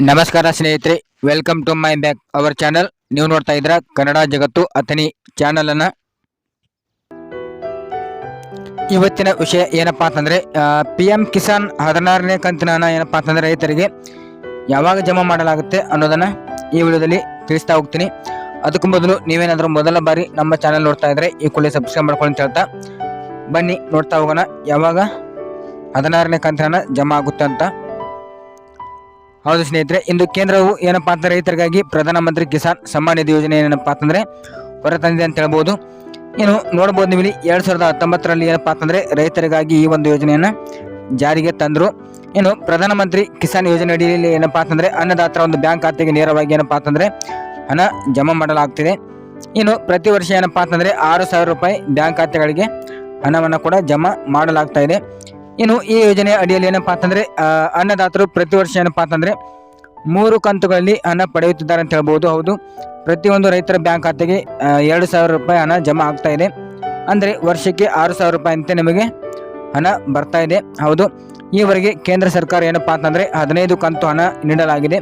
ನಮಸ್ಕಾರ ಸ್ನೇಹಿತರೆ welcome to my back our channel ನೀವು ನೋಡ್ತಾ ಇದ್ರ ಕನ್ನಡ ಜಗತ್ತು ಅಥಣಿ ಚಾನಲನ್ನು ಇವತ್ತಿನ ವಿಷಯ ಏನಪ್ಪಾ ಅಂತಂದ್ರೆ ಪಿ ಎಂ ಕಿಸಾನ್ ಹದಿನಾರನೇ ಕಂತಿನ ಹಣ ಏನಪ್ಪಾ ಅಂತಂದ್ರೆ ರೈತರಿಗೆ ಯಾವಾಗ ಜಮಾ ಮಾಡಲಾಗುತ್ತೆ ಅನ್ನೋದನ್ನ ಈ ವಿಡಿಯೋದಲ್ಲಿ ತಿಳಿಸ್ತಾ ಹೋಗ್ತೀನಿ. ಅದಕ್ಕೂ ಮೊದಲು ನೀವೇನಾದರೂ ಮೊದಲ ಬಾರಿ ನಮ್ಮ ಚಾನಲ್ ನೋಡ್ತಾ ಇದ್ರೆ ಈ ಕೂಡಲೇ ಸಬ್ಸ್ಕ್ರೈಬ್ ಮಾಡ್ಕೊಳ್ಳಿ ಅಂತ ಹೇಳ್ತಾ ಬನ್ನಿ, ನೋಡ್ತಾ ಹೋಗೋಣ ಯಾವಾಗ ಹದಿನಾರನೇ ಕಂತಿನ ಜಮಾ ಆಗುತ್ತೆ ಅಂತ. ಹೌದು ಸ್ನೇಹಿತರೆ, ಇಂದು ಕೇಂದ್ರವು ಏನಪ್ಪಾ ಅಂತ ರೈತರಿಗಾಗಿ ಪ್ರಧಾನಮಂತ್ರಿ ಕಿಸಾನ್ ಸಮ್ಮಾನ್ ನಿಧಿ ಯೋಜನೆ ಏನಪ್ಪಾ ಅಂತಂದ್ರೆ ಹೊರತಂದಿದೆ ಅಂತ ಹೇಳ್ಬೋದು. ಇನ್ನು ನೋಡ್ಬೋದು ನೀವು ಇಲ್ಲಿ ಎರಡ್ ಸಾವಿರದ ಹತ್ತೊಂಬತ್ತರಲ್ಲಿ ಏನಪ್ಪಾ ಅಂತಂದ್ರೆ ರೈತರಿಗಾಗಿ ಈ ಒಂದು ಯೋಜನೆಯನ್ನ ಜಾರಿಗೆ ತಂದ್ರು. ಇನ್ನು ಪ್ರಧಾನಮಂತ್ರಿ ಕಿಸಾನ್ ಯೋಜನೆ ಅಡಿಯಲ್ಲಿ ಏನಪ್ಪಾ ಅಂತಂದ್ರೆ ಅನ್ನದಾತರ ಒಂದು ಬ್ಯಾಂಕ್ ಖಾತೆಗೆ ನೇರವಾಗಿ ಏನಪ್ಪಾ ಅಂತಂದ್ರೆ ಹಣ ಜಮಾ ಮಾಡಲಾಗ್ತಿದೆ. ಇನ್ನು ಪ್ರತಿ ವರ್ಷ ಏನಪ್ಪಾ ಅಂತಂದ್ರೆ ಆರು ಸಾವಿರ ರೂಪಾಯಿ ಬ್ಯಾಂಕ್ ಖಾತೆಗಳಿಗೆ ಹಣವನ್ನು ಕೂಡ ಜಮಾ ಮಾಡಲಾಗ್ತಾ ಇದೆ. ಇನ್ನು ಈ ಯೋಜನೆ ಅಡಿಯಲ್ಲಿ ಏನಪ್ಪಾ ಅಂತಂದ್ರೆ ಅನ್ನದಾತರು ಪ್ರತಿ ವರ್ಷ ಏನಪ್ಪಾ ಅಂತಂದ್ರೆ ಮೂರು ಕಂತುಗಳಲ್ಲಿ ಹಣ ಪಡೆಯುತ್ತಿದ್ದಾರೆ ಅಂತ ಹೇಳ್ಬೋದು, ಹೌದು. ಪ್ರತಿಯೊಂದು ರೈತರ ಬ್ಯಾಂಕ್ ಖಾತೆಗೆ ಎರಡು ಸಾವಿರ ರೂಪಾಯಿ ಹಣ ಜಮಾ ಆಗ್ತಾ ಇದೆ. ಅಂದರೆ ವರ್ಷಕ್ಕೆ ಆರು ಸಾವಿರ ರೂಪಾಯಿ ಅಂತ ನಿಮಗೆ ಹಣ ಬರ್ತಾ ಇದೆ, ಹೌದು. ಈವರೆಗೆ ಕೇಂದ್ರ ಸರ್ಕಾರ ಏನಪ್ಪಾ ಅಂತಂದ್ರೆ ಹದಿನೈದು ಕಂತು ಹಣ ನೀಡಲಾಗಿದೆ.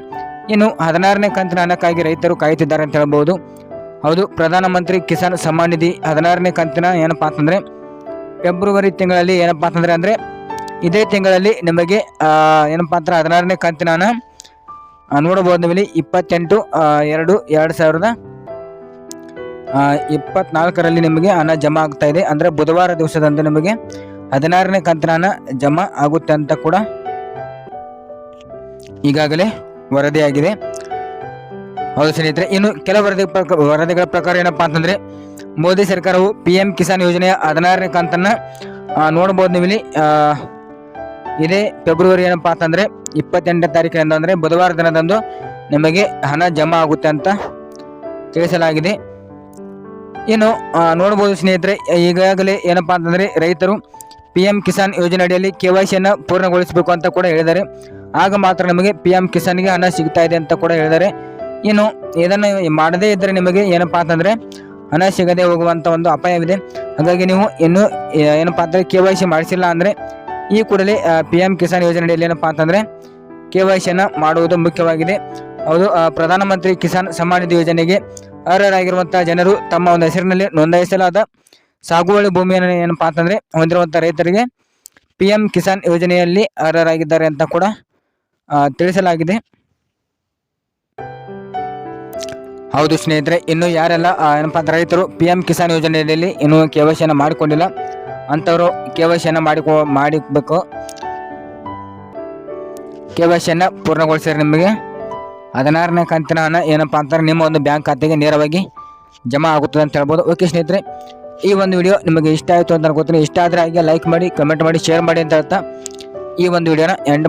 ಇನ್ನು ಹದಿನಾರನೇ ಕಂತಿನ ಹಣಕ್ಕಾಗಿ ರೈತರು ಕಾಯುತ್ತಿದ್ದಾರೆ ಅಂತ ಹೇಳ್ಬೋದು. ಹೌದು, ಪ್ರಧಾನಮಂತ್ರಿ ಕಿಸಾನ್ ಸಮ್ಮಾನ್ ನಿಧಿ ಹದಿನಾರನೇ ಕಂತಿನ ಏನಪ್ಪಾ ಅಂತಂದ್ರೆ, ಫೆಬ್ರವರಿ ತಿಂಗಳಲ್ಲಿ ಏನಪ್ಪಾ ಅಂತಂದ್ರೆ ಅಂದ್ರೆ ಇದೇ ತಿಂಗಳಲ್ಲಿ ನಿಮಗೆ ಏನಪ್ಪ ಅಂದ್ರೆ ಹದಿನಾರನೇ ಕಂತಿನ ನೋಡಬಹುದು ನಿಮಗೆ ಇಪ್ಪತ್ತೆಂಟು ಎರಡು ಎರಡು ಸಾವಿರದ ಇಪ್ಪತ್ನಾಲ್ಕರಲ್ಲಿ ನಿಮಗೆ ಹಣ ಜಮಾ ಆಗ್ತಾ ಇದೆ. ಅಂದರೆ ಬುಧವಾರ ದಿವಸದಂದು ನಿಮಗೆ ಹದಿನಾರನೇ ಕಂತಿನ ಜಮಾ ಆಗುತ್ತೆ ಅಂತ ಕೂಡ ಈಗಾಗಲೇ ವರದಿಯಾಗಿದೆ. ಹೌದು ಸ್ನೇಹಿತರೆ, ಇನ್ನು ಕೆಲ ವರದಿ ವರದಿಗಳ ಪ್ರಕಾರ ಏನಪ್ಪಾ ಅಂತಂದ್ರೆ, ಮೋದಿ ಸರ್ಕಾರವು ಪಿ ಎಂ ಕಿಸಾನ್ ಯೋಜನೆಯ ಹದಿನಾರನೇ ಕಂತನ್ನ ನೋಡ್ಬೋದು ನೀವು ಇದೇ ಫೆಬ್ರವರಿ ಏನಪ್ಪಾ ಅಂತಂದ್ರೆ ಇಪ್ಪತ್ತೆಂಟನೇ ತಾರೀಕಿನಿಂದ ಅಂದ್ರೆ ಬುಧವಾರ ದಿನದಂದು ನಿಮಗೆ ಹಣ ಜಮಾ ಆಗುತ್ತೆ ಅಂತ ತಿಳಿಸಲಾಗಿದೆ. ಇನ್ನು ನೋಡ್ಬೋದು ಸ್ನೇಹಿತರೆ, ಈಗಾಗಲೇ ಏನಪ್ಪಾ ಅಂತಂದ್ರೆ ರೈತರು ಪಿ ಎಂ ಕಿಸಾನ್ ಯೋಜನೆ ಅಡಿಯಲ್ಲಿ ಕೆ ವೈ ಸಿಯನ್ನು ಪೂರ್ಣಗೊಳಿಸಬೇಕು ಅಂತ ಕೂಡ ಹೇಳಿದ್ದಾರೆ. ಆಗ ಮಾತ್ರ ನಮಗೆ ಪಿ ಎಂ ಕಿಸಾನ್ಗೆ ಹಣ ಸಿಗ್ತಾ ಇದೆ ಅಂತ ಕೂಡ ಹೇಳಿದ್ದಾರೆ. ಇನ್ನು, ಇದನ್ನು ಮಾಡದೇ ಇದ್ದರೆ ನಿಮಗೆ ಏನಪ್ಪಾ ಅಂತಂದರೆ ಹಣ ಸಿಗದೆ ಹೋಗುವಂಥ ಒಂದು ಅಪಾಯವಿದೆ. ಹಾಗಾಗಿ ನೀವು ಇನ್ನೂ ಏನಪ್ಪಾ ಅಂದರೆ ಕೆ ವೈ ಸಿ ಮಾಡಿಸಿಲ್ಲ ಅಂದ್ರೆ ಈ ಕೂಡಲೇ ಪಿ ಎಂ ಕಿಸಾನ್ ಯೋಜನೆಯಲ್ಲಿ ಏನಪ್ಪಾ ಅಂತಂದ್ರೆ ಕೆ ವೈ ಸಿಯನ್ನು ಮಾಡುವುದು ಮುಖ್ಯವಾಗಿದೆ. ಹೌದು ಆ, ಪ್ರಧಾನಮಂತ್ರಿ ಕಿಸಾನ್ ಸಮ್ಮಾನ್ ನಿಧಿ ಯೋಜನೆಗೆ ಅರ್ಹರಾಗಿರುವಂತಹ ಜನರು ತಮ್ಮ ಒಂದು ಹೆಸರಿನಲ್ಲಿ ನೋಂದಾಯಿಸಲಾದ ಸಾಗುವಳಿ ಭೂಮಿಯನ್ನು ಏನಪ್ಪಾ ಅಂತಂದ್ರೆ ಹೊಂದಿರುವಂತಹ ರೈತರಿಗೆ ಪಿ ಕಿಸಾನ್ ಯೋಜನೆಯಲ್ಲಿ ಅರ್ಹರಾಗಿದ್ದಾರೆ ಅಂತ ಕೂಡ ತಿಳಿಸಲಾಗಿದೆ. ಹೌದು ಸ್ನೇಹಿತರೆ ಇನ್ನು ಯಾರೆಲ್ಲ ಏನಪ್ಪಾ ರೈತರು ಪಿ ಕಿಸಾನ್ ಯೋಜನೆಯಲ್ಲಿ ಇನ್ನೂ ಕೆ ವೈ ಸಿಯನ್ನು ಮಾಡಿಕೊಂಡಿಲ್ಲ ಅಂಥವರು ಕೆ ವೈ ಸಿಯನ್ನು ಮಾಡಿಕೊ ಮಾಡಿಬೇಕು ಕೆ ವೈ ಸಿಯನ್ನು ಪೂರ್ಣಗೊಳಿಸಿದ್ರೆ ನಿಮಗೆ ಹದಿನಾರನೇ ಕಂತಿನ ಹಣ ಏನಪ್ಪಾ ಅಂತಾರೆ ನಿಮ್ಮ ಒಂದು ಬ್ಯಾಂಕ್ ಖಾತೆಗೆ ನೇರವಾಗಿ ಜಮಾ ಆಗುತ್ತದೆ ಅಂತ ಹೇಳ್ಬೋದು. ಓಕೆ ಸ್ನೇಹಿತರೆ, ಈ ಒಂದು ವಿಡಿಯೋ ನಿಮಗೆ ಇಷ್ಟ ಆಯಿತು ಅಂತ ಅನ್ಕೋತೀನಿ ಇಷ್ಟ ಆದರೆ ಹಾಗೆ ಲೈಕ್ ಮಾಡಿ ಕಮೆಂಟ್ ಮಾಡಿ ಶೇರ್ ಮಾಡಿ ಅಂತ ಹೇಳ್ತಾ ಈ ಒಂದು ವಿಡಿಯೋನ ಎಂಡ್